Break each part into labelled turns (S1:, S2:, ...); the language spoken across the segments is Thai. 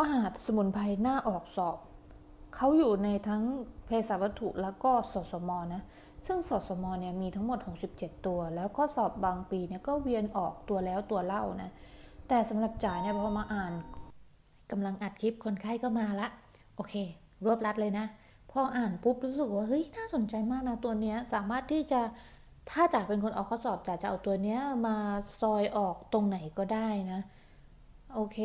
S1: มหาสมุนไพรหน้าออกสอบ เขาอยู่ในทั้งเภสัชวัตถุแล้วก็สสมนะ ซึ่งสสมเนี่ยมีทั้งหมด 67 ตัว แล้วข้อสอบบางปีเนี่ยก็เวียนออกตัวแล้วตัวเล่านะ แต่สำหรับจ่ายเนี่ยพอมาอ่านกำลังอัดคลิปคนไข้ก็มาละ โอเค รวบรัดเลยนะ พออ่านปุ๊บรู้สึกว่าเฮ้ยน่าสนใจมากนะตัวเนี้ยสามารถที่จะถ้าจ่าเป็นคนออกข้อสอบจ่าจะเอาตัวเนี้ยมาซอยออกตรงไหนก็ได้นะ โอเค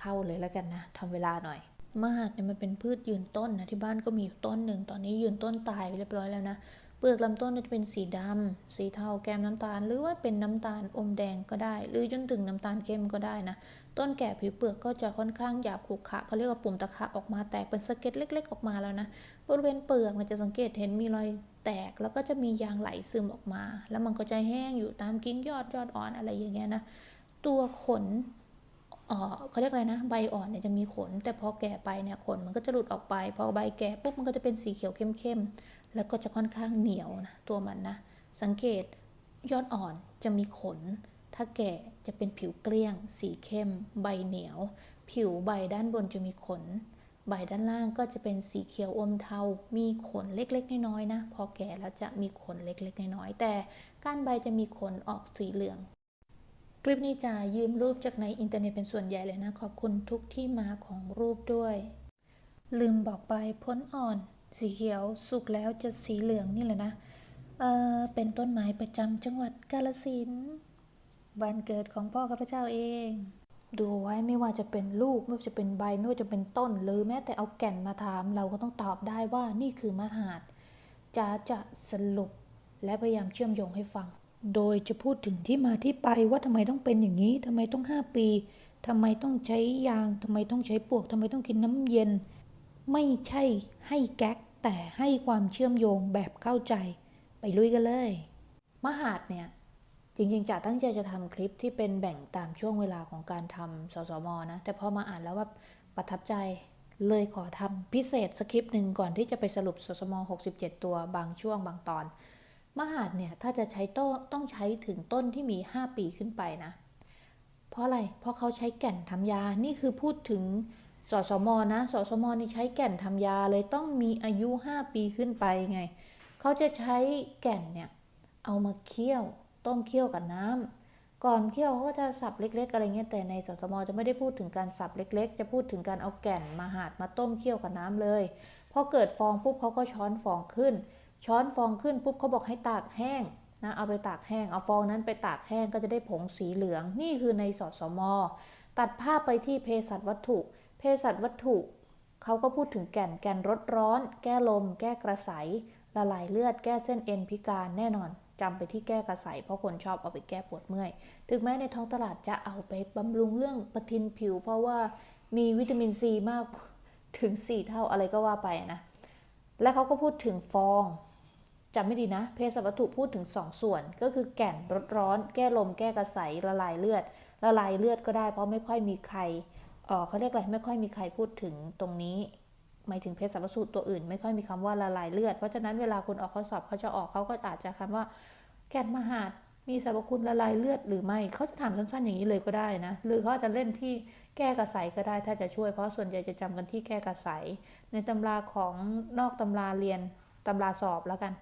S1: เข้าเลยแล้วกันนะทำเวลาหน่อยมหาดเนี่ยมันเป็นพืชยืนต้นนะที่บ้านก็มีอยู่ต้นหนึ่งตอนนี้ยืนต้นตายไปเรียบร้อยแล้วนะเปลือกลำต้นจะเป็นสีดำสีเทาแกมน้ำตาล หรือว่าเป็นน้ำตาลอมแดงก็ได้ หรือจนถึงน้ำตาลเข้มก็ได้นะต้นแก่ผิวเปลือกก็จะค่อนข้างหยาบขรุขระเขาเรียกว่าปุ่มตะขะออกมาแตกเป็นสเก็ดเล็ก ๆ ออกมาแล้วนะบริเวณเปลือกมันจะสังเกตเห็นมีรอยแตกแล้วก็จะมียางไหลซึมออกมา แล้วมันก็จะแห้งอยู่ตามกิ่งยอดยอดอ่อนอะไรอย่างเงี้ยนะตัวขน เขาเรียกอะไรนะ ใบอ่อนเนี่ยจะมีขน แต่พอแก่ไปเนี่ยขนมันก็จะหลุดออกไป พอใบแก่ปุ๊บมันก็จะเป็นสีเขียวเข้มๆ แล้วก็จะค่อนข้างเหนียวนะตัวมันนะ สังเกตยอดอ่อนจะมีขน ถ้าแก่จะเป็นผิวเกลี้ยง สีเข้ม ใบเหนียว ผิวใบด้านบนจะมีขน ใบด้านล่างก็จะเป็นสีเขียวอมเทา มีขนเล็กๆ น้อยๆนะ พอแก่แล้วจะมีขนเล็กๆ น้อยๆ แต่ก้านใบจะมีขนออกสีเหลือง คลิปนี้จะยืมรูปจากในอินเทอร์เน็ตเป็นส่วนใหญ่เลยนะ ขอบคุณทุกที่มาของรูปด้วย ลืมบอกไปพ้นอ่อน สีเขียวสุกแล้วจะสีเหลืองนี่แหละนะเออเป็นต้นไม้ประจำจังหวัดกาลสินธุ์บ้านเกิดของพ่อข้าพเจ้าเอง ดูไว้ไม่ว่าจะเป็นลูกไม่ว่าจะเป็นใบ ไม่ว่าจะเป็นต้น หรือแม้แต่เอาแก่นมาถาม เราก็ต้องตอบได้ว่านี่คือมหาดจะจะสรุปและพยายามเชื่อมโยงให้ฟัง โดยจะพูดถึงที่มาที่ไปว่าทำไมต้องเป็นอย่างนี้ทำไมต้อง 5 ปีทำไมต้องใช้ยางทำไมต้องใช้ปลวกทำไมต้องกินน้ำเย็น ไม่ใช่ให้แก๊กแต่ให้ความเชื่อมโยงแบบเข้าใจ ไปลุยกันเลย มหาดเนี่ย จริงๆจะตั้งใจจะทำคลิปที่เป็นแบ่งตามช่วงเวลาของการทำสสมนะ แต่พอมาอ่านแล้วว่าประทับใจเลยขอทำพิเศษสคริปต์หนึ่งก่อนที่จะไปสรุปสสม 67 ตัวบางช่วงบางตอน มหาดเนี่ยถ้าจะใช้ต้นต้องใช้ถึงต้นที่มี 5 ปีขึ้นไปนะ เพราะอะไร เพราะเขาใช้แก่นทำยา นี่คือพูดถึงสสมนะ สสมนี่ใช้แก่นทำยาเลยต้องมีอายุ 5 ปีขึ้นไปไง เขาจะใช้แก่นเนี่ยเอามาเคี่ยวต้มเคี่ยวกับน้ำก่อนเคี่ยวเขาก็จะสับเล็ก ๆ อะไรเงี้ย แต่ในสสมจะไม่ได้พูดถึงการสับเล็ก ๆ จะพูดถึงการเอาแก่นมาหาดมาต้มเคี่ยวกับน้ำเลย พอเกิดฟองปุ๊บเขาก็ช้อนฟองขึ้น ช้อนฟองขึ้นปุ๊บเขาบอกให้ตากแห้งนะเอาไปตากแห้ง เอาฟองนั้นไปตากแห้งก็จะได้ผงสีเหลือง นี่คือในสสม ตัดภาพไปที่เภสัชวัตถุ เภสัชวัตถุเขาก็พูดถึงแก่น แก่นรดร้อน แก้ลม แก้กระสายละลายเลือด แก้เส้นเอ็นพิการแน่นอนจำไปที่แก้กระสายเพราะคนชอบเอาไปแก้ปวดเมื่อย ถึงแม้ในท้องตลาดจะเอาไปบำรุงเรื่องปะทินผิว เพราะว่ามีวิตามินซีมากถึง 4 เท่าอะไรก็ว่าไปนะ และเขาก็พูดถึงฟอง จำไม่ดีนะเภสัชวัตถุพูดถึง 2 ส่วน ก็คือแก่นรดร้อน แก้ลม แก้กระสายละลายเลือด ละลายเลือดก็ได้ เพราะไม่ค่อยมีใครเออเขาเรียกอะไรไม่ค่อยมีใครพูดถึงตรงนี้ หมายถึงเภสัชวัตถุตัวอื่น ไม่ค่อยมีคำว่าละลายเลือด เพราะฉะนั้นเวลาคุณออกข้อสอบเขาจะออกเขาก็อาจจะคำว่า แก่นมหาดมีสรรพคุณละลายเลือดหรือไม่เขาจะถามสั้นๆอย่างนี้เลยก็ได้นะ หรือเขาจะเล่นที่แก้กระสายก็ได้ถ้าจะช่วย เพราะส่วนใหญ่จะจำกันที่แก้กระสายในตำราของนอกตำราเรียนตำราสอบแล้วกัน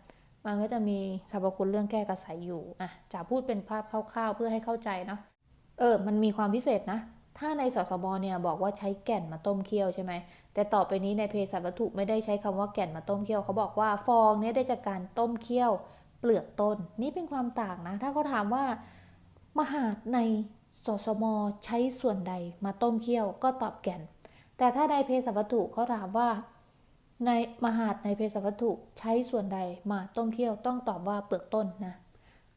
S1: มันก็จะมีสรรพคุณเรื่องแก้กระสายอยู่อะจะพูดเป็นภาพคร่าวๆ เพื่อให้เข้าใจเนาะเออ มันมีความพิเศษนะ ถ้าในสสบเนี่ยบอกว่าใช้แก่นมาต้มเคี่ยวใช่ไหม แต่ต่อไปนี้ในเภสัชวัตถุไม่ได้ใช้คำว่าแก่นมาต้มเคี่ยวเขาบอกว่าฟองเนี่ยได้จากการต้มเคี่ยวเปลือกต้น นี่เป็นความต่างนะ ถ้าเขาถามว่ามหาดในสสมใช้ส่วนใดมาต้มเคี่ยวก็ตอบแก่น แต่ถ้าในเภสัชวัตถุเขาถามว่า ในมหาดในเภสัชวัตถุใช้ส่วนใดมาต้มเคี่ยวต้องตอบว่าเปลือกต้นนะ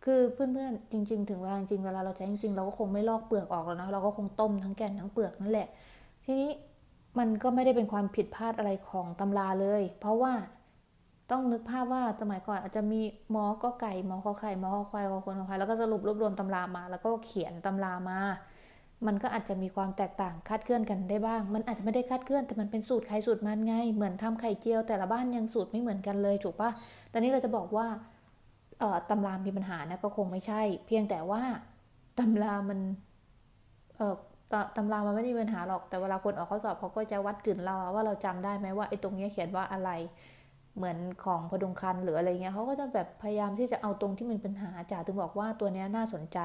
S1: คือเพื่อนๆจริง ๆ ถึงเวลาจริงเวลาเราใช้จริงๆเราก็คงไม่ลอกเปลือกออกแล้วนะเราก็คงต้มทั้งแก่นทั้งเปลือกนั่นแหละ ทีนี้มันก็ไม่ได้เป็นความผิดพลาดอะไรของตำราเลย เพราะว่าต้องนึกภาพว่าสมัยก่อนอาจจะมีหมอก็ไก่หมอขอไข่หมอขอควายขอคนขอควายแล้วก็สรุปรวบรวมตำรามา แล้วก็เขียนตำรามา มันก็อาจจะมีความแตกต่างคาดเคลื่อนกันได้บ้าง มันอาจจะไม่ได้คาดเคลื่อนแต่มันเป็นสูตรใครสูตรมันไง เหมือนทำไข่เจียว แต่ละบ้านยังสูตรไม่เหมือนกันเลยถูกปะแต่นี้เราจะบอกว่าเอ่อตำรามีปัญหานะก็คงไม่ใช่ เพียงแต่ว่าตำรามันเอ่อตตำรามันไม่ได้มีปัญหาหรอกแต่เวลาคนออกข้อสอบเขาก็จะวัดกลิ่นเราว่าเราจำได้ไหมว่าไอ้ตรงนี้เขียนว่าอะไร เหมือนของพดุงคันหรืออะไรเงี้ยเขาก็จะแบบพยายามที่จะเอาตรงที่มันเป็นปัญหาจ่าถึงบอกว่าตัวเนี้ยน่าสนใจ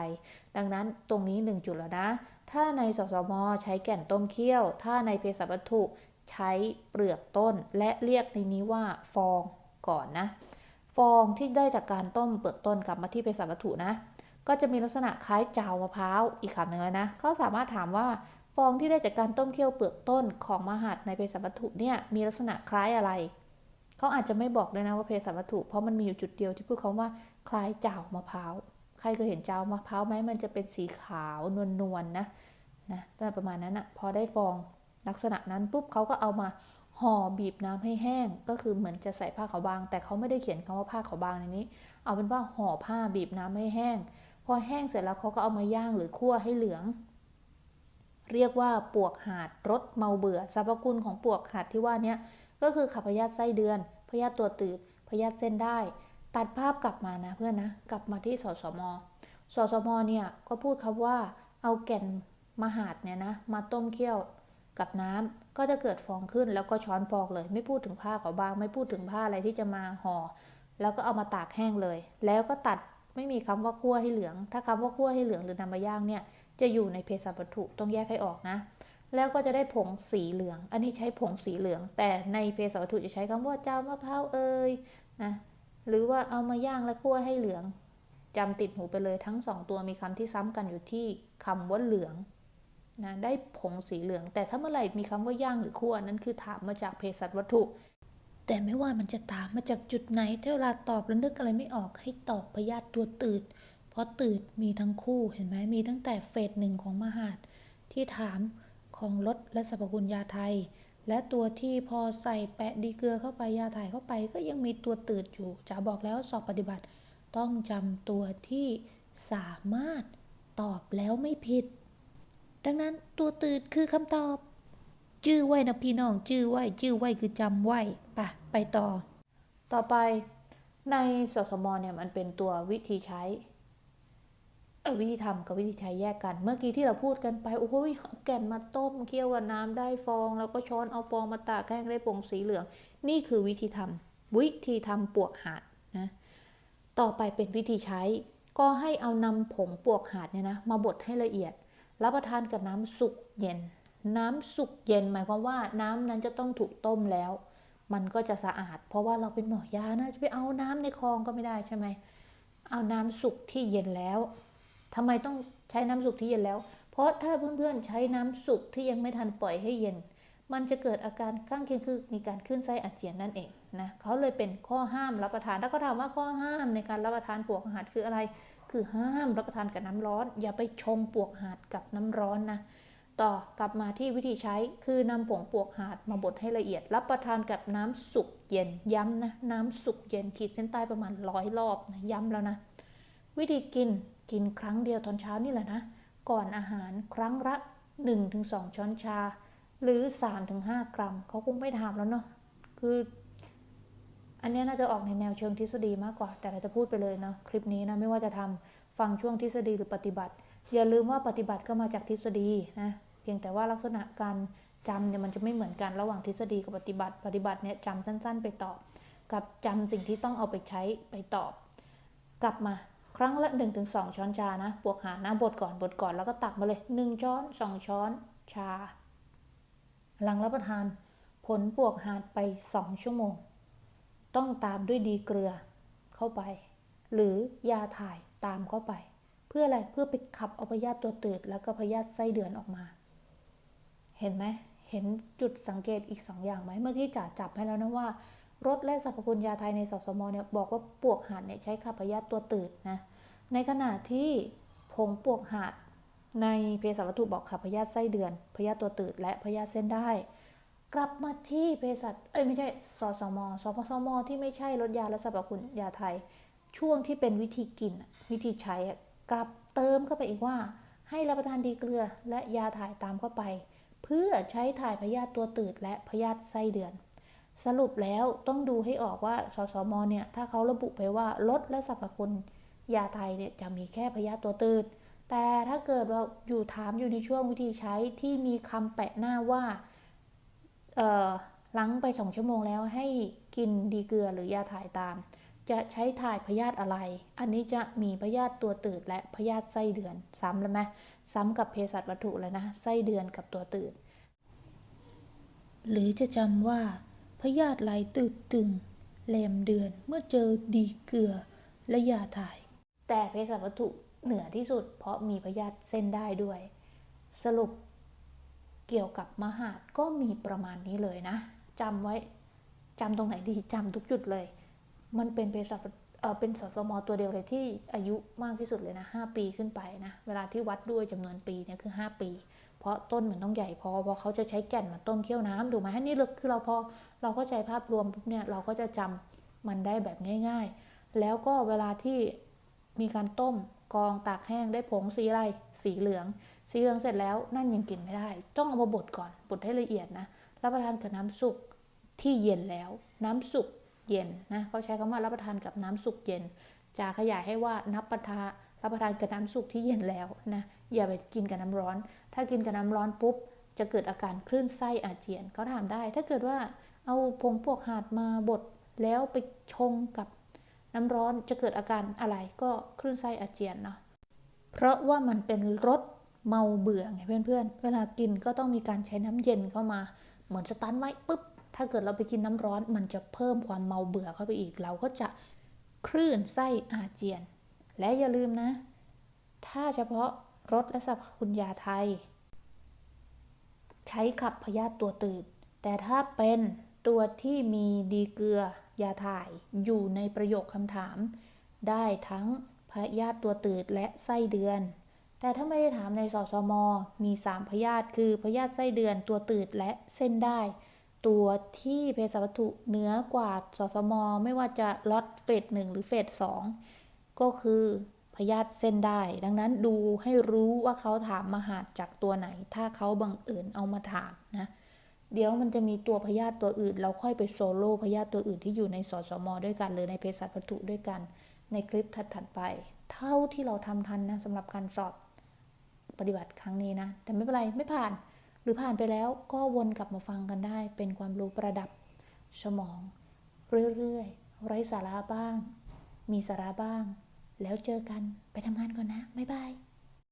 S1: ดังนั้นตรงนี้หนึ่งจุดแล้วนะ ถ้าในสสมใช้แก่นต้มเคี่ยว ถ้าในเภสัชวัตถุใช้เปลือกต้น และเรียกในนี้ว่าฟองก่อนนะ ฟองที่ได้จากการต้มเปลือกต้นกลับมาที่เภสัชวัตถุนะ ก็จะมีลักษณะคล้ายจาวมะพร้าวอีกคำหนึ่งแล้วนะเขาสามารถถามว่าฟองที่ได้จากการต้มเคี่ยวเปลือกต้นของมหัดในเภสัชวัตถุเนี่ยมีลักษณะคล้ายอะไร เขาอาจจะไม่บอกเลยนะว่าเภสัชวัตถุ เพราะมันมีอยู่จุดเดียวที่พูดคาว่าคล้ายเจ้ามะพร้าว ใครเคยเห็นเจ้ามะพร้าวไหมมันจะเป็นสีขาวนวลนวลๆนะนะประมาณนั้นอะพอได้ฟองลักษณะนั้นปุ๊บเขาก็เอามาห่อบีบน้ำให้แห้ง ก็คือเหมือนจะใส่ผ้าขาวบาง แต่เขาไม่ได้เขียนคำว่าผ้าขาวบางในนี้ เอาเป็นว่าห่อผ้าบีบน้ำให้แห้ง พอแห้งเสร็จแล้วเขาก็เอามาย่างหรือคั่วให้เหลือง เรียกว่าปวกหาดรสเมาเบื่อสรรพคุณของปวกหาดที่ว่านี้ ก็คือขับพยาธิไส้เดือน พยาธิตัวตืด พยาธิเส้นได้ ตัดภาพกลับมานะเพื่อนนะ กลับมาที่สสม สสมเนี่ยก็พูดคำว่าเอาแก่นมหาดเนี่ยนะมาต้มเคี่ยวกับน้ำก็จะเกิดฟองขึ้นแล้วก็ช้อนฟองเลย ไม่พูดถึงผ้าขาบาง ไม่พูดถึงผ้าอะไรที่จะมาห่อ แล้วก็เอามาตากแห้งเลย แล้วก็ตัดไม่มีคำว่าคั่วให้เหลือง ถ้าคำว่าคั่วให้เหลืองหรือนำมาย่างเนี่ยจะอยู่ในเภสัชวัตถุต้องแยกให้ออกนะ แล้วก็จะได้ผงสีเหลือง อันนี้ใช้ผงสีเหลือง แต่ในเภสัชวัตถุจะใช้คำว่าเจ้ามะพร้าวเอ่ยนะหรือว่าเอามาย่างแล้วคั่วให้เหลืองจำติดหูไปเลยทั้งสองตัวมีคำที่ซ้ำกันอยู่ที่คำว่าเหลืองนะได้ผงสีเหลือง แต่ถ้าเมื่อไหร่มีคำว่าย่างหรือคั่วนั้นคือถามมาจากเภสัชวัตถุ แต่ไม่ว่ามันจะถามมาจากจุดไหนถ้าเวลาตอบแล้วนึกอะไรไม่ออกให้ตอบพยาธิตัวตืดเพราะตืดมีทั้งคู่เห็นไหมมีตั้งแต่เฟสหนึ่งของมหาดที่ถาม ของรสและสรรพคุณยาไทย และตัวที่พอใส่แปะดีเกลือเข้าไปยาถ่ายเข้าไป ก็ยังมีตัวตืดอยู่จะบอกแล้วสอบปฏิบัติ ต้องจำตัวที่สามารถตอบแล้วไม่ผิด ดังนั้นตัวตืดคือคำตอบชื่อไว้นะพี่น้องชื่อไว้ชื่อไว้คือจำไว้ไปไปต่อ ต่อไปในสสมเนี่ยมันเป็นตัววิธีใช้ วิธีทำกับวิธีใช้แยกกัน เมื่อกี้ที่เราพูดกันไป โอ้โหเอาแก่นมาต้มเคี่ยวกับน้ำได้ฟอง แล้วก็ช้อนเอาฟองมาตากแห้งได้ผงสีเหลือง นี่คือวิธีทำวิธีทำปวกหาดนะ ต่อไปเป็นวิธีใช้ ก็ให้เอานำผงปวกหาดเนี่ยนะมาบดให้ละเอียด รับประทานกับน้ำสุกเย็น น้ำสุกเย็นหมายความว่าน้ำนั้นจะต้องถูกต้มแล้ว มันก็จะสะอาด เพราะว่าเราเป็นหมอยานะจะไปเอาน้ำในคลองก็ไม่ได้ใช่ไหมเอาน้ำสุกที่เย็นแล้ว ทำไมต้องใช้น้ำสุกที่เย็นแล้ว เพราะถ้าเพื่อนๆใช้น้ำสุกที่ยังไม่ทันปล่อยให้เย็น มันจะเกิดอาการข้างเคียงคือมีการขึ้นไส้อาเจียนนั่นเองนะเขาเลยเป็นข้อห้ามรับประทาน แล้วก็ถามว่าข้อห้ามในการรับประทานปวกหัดคืออะไร คือห้ามรับประทานกับน้ำร้อน อย่าไปชงปวกหาดกับน้ำร้อนนะต่อกลับมาที่วิธีใช้คือนำผงปวกหาดมาบดให้ละเอียด รับประทานกับน้ำสุกเย็นย้ำนะน้ำสุกเย็นขีดเส้นใต้ประมาณร้อยรอบนะย้ำแล้วนะ วิธีกิน กินครั้งเดียวตอนเช้านี่แหละนะ ก่อนอาหารครั้งละ1-2 ช้อนชา หรือ 3-5 กรัม เขาคงไม่ถามแล้วเนาะคือ อันนี้น่าจะออกในแนวเชิงทฤษฎีมากกว่า แต่เราจะพูดไปเลยเนาะคลิปนี้นะไม่ว่าจะทำฟังช่วงทฤษฎีหรือปฏิบัติ อย่าลืมว่าปฏิบัติก็มาจากทฤษฎีนะเพียงแต่ว่าลักษณะการจำเนี่ยมันจะไม่เหมือนกันระหว่างทฤษฎีกับปฏิบัติ ปฏิบัติเนี่ยจำสั้น ๆ ไปตอบ กับจำสิ่งที่ต้องเอาไปใช้ไปตอบ กลับมา ครั้งละ 1-2 ช้อนชานะปวกหานะบดก่อนบดก่อนแล้วก็ตักมาเลย 1 ช้อน 2 ช้อนชา หลังรับประทาน ผลปวกหาดไป 2 ชั่วโมง ต้องตามด้วยดีเกลือเข้าไป หรือยาถ่ายตามเข้าไป เพื่ออะไรเพื่อไปขับเอาพยาธิตัวตืดแล้วก็พยาธิไส้เดือนออกมา เห็นไหมเห็นจุดสังเกตอีก 2 อย่างไหมเมื่อกี้จ๋าจับให้แล้วนะว่ารสและสรรพคุณยาไทยในสสมเนี่ยบอกว่าปวกหาดเนี่ยใช้ขับพยาธิตัวตืดนะ ในขณะที่ผงปวกหาดในเภสัชวัตถุบอกขับพยาธิไส้เดือนพยาธิตัวตืดและพยาธิเส้นได้ กลับมาที่เภสัชเอ้ยไม่ใช่สสมสพสมที่ไม่ใช่ลดยาและสรรพคุณยาไทย ช่วงที่เป็นวิธีกินวิธีใช้กลับเติมเข้าไปอีกว่า ให้รับประทานดีเกลือและยาถ่ายตามเข้าไป เพื่อใช้ถ่ายพยาธิตัวตืดและพยาธิไส้เดือน สรุปแล้วต้องดูให้ออกว่าสสมเนี่ยถ้าเขาระบุไปว่าลดและสรรพคุณ ยาไทยเนี่ยจะมีแค่พยาธิตัวตืด แต่ถ้าเกิดว่าอยู่ถามอยู่ในช่วงวิธีใช้ที่มีคำแปะหน้าว่าเอ่อล้างไปสองชั่วโมงแล้วให้กินดีเกลือหรือยาถ่ายตาม จะใช้ถ่ายพยาธิอะไร อันนี้จะมีพยาธิตัวตืดและพยาธิไส้เดือนซ้ำแล้วไหมซ้ำกับเภสัชวัตถุเลยนะไส้เดือนกับตัวตืด หรือจะจำว่าพยาธิไหลตืดตึงแรมเดือนเมื่อเจอดีเกลือและยาถ่าย แต่เภสัชวัตถุเหนือที่สุด เพราะมีพยาธิเส้นได้ด้วย สรุปเกี่ยวกับมหาดก็มีประมาณนี้เลยนะจำไว้จำตรงไหนดีจำทุกจุดเลย มันเป็นเภสัชเออเป็นสสมตัวเดียวเลยที่อายุมากที่สุดเลยนะ 5 ปีขึ้นไปนะ เวลาที่วัดด้วยจำนวนปีเนี่ยคือ 5 ปี เพราะต้นมันต้องใหญ่พอเพราะเขาจะใช้แก่นมาต้มเคี่ยวน้ำถูกไหมให้นี่คือเราพอเราเข้าใจภาพรวมปุ๊บเนี่ยเราก็จะจำมันได้แบบง่าย ๆ แล้วก็เวลาที่ มีการต้มกองตากแห้งได้ผงสีอะไรสีเหลือง สีเหลืองเสร็จแล้วนั่นยังกินไม่ได้ ต้องเอามาบดก่อนบดให้ละเอียดนะรับประทานกับน้ำสุกที่เย็นแล้ว น้ำสุกเย็นนะเขาใช้คำว่ารับประทานกับน้ำสุกเย็น จะขยายให้ว่านับประทานรับประทานกับน้ำสุกที่เย็นแล้วนะอย่าไปกินกับน้ำร้อน ถ้ากินกับน้ำร้อนปุ๊บจะเกิดอาการคลื่นไส้อาเจียนเขาถามได้ ถ้าเกิดว่าเอาผงพวกหาดมาบดแล้วไปชงกับ น้ำร้อนจะเกิดอาการอะไรก็คลื่นไส้อาเจียนเนาะเพราะว่ามันเป็นรสเมาเบื่อไงเพื่อนๆ เวลากินก็ต้องมีการใช้น้ำเย็นเข้ามา เหมือนสตันไว้ปุ๊บ ถ้าเกิดเราไปกินน้ำร้อน มันจะเพิ่มความเมาเบื่อเข้าไปอีก เราก็จะคลื่นไส้อาเจียน และอย่าลืมนะ ถ้าเฉพาะรสและสรรพคุณยาไทย ใช้ขับพยาธิตัวตืด แต่ถ้าเป็นตัวที่มีดีเกลือ ยาถ่าย อยู่ในประโยคคำถาม ได้ทั้งพยาธิตัวตืดและไส้เดือน แต่ถ้าไม่ได้ถามในสสม มี 3 พยาธิคือพยาธิไส้เดือนตัวตืดและเส้นได้ ตัวที่เภสัชวัตถุเหนือกว่าสสม ไม่ว่าจะล็อตเฟสหนึ่งหรือเฟสสองก็คือพยาธิเส้นได้ ดังนั้นดูให้รู้ว่าเขาถามมหาดจากตัวไหน ถ้าเขาบังเอิญเอามาถามนะ เดี๋ยวมันจะมีตัวพยาธิตัวอื่น เราค่อยไปโซโล่พยาธิตัวอื่นที่อยู่ในสสมด้วยกันหรือในเภสัชวัตถุด้วยกัน ในคลิปถัดๆไป เท่าที่เราทำทันนะสำหรับการสอบปฏิบัติครั้งนี้นะ แต่ไม่เป็นไรไม่ผ่าน หรือผ่านไปแล้วก็วนกลับมาฟังกันได้ เป็นความรู้ประดับสมอง เรื่อยๆไร้สาระบ้าง มีสาระบ้าง แล้วเจอกันไปทำงานก่อนนะบ๊ายบาย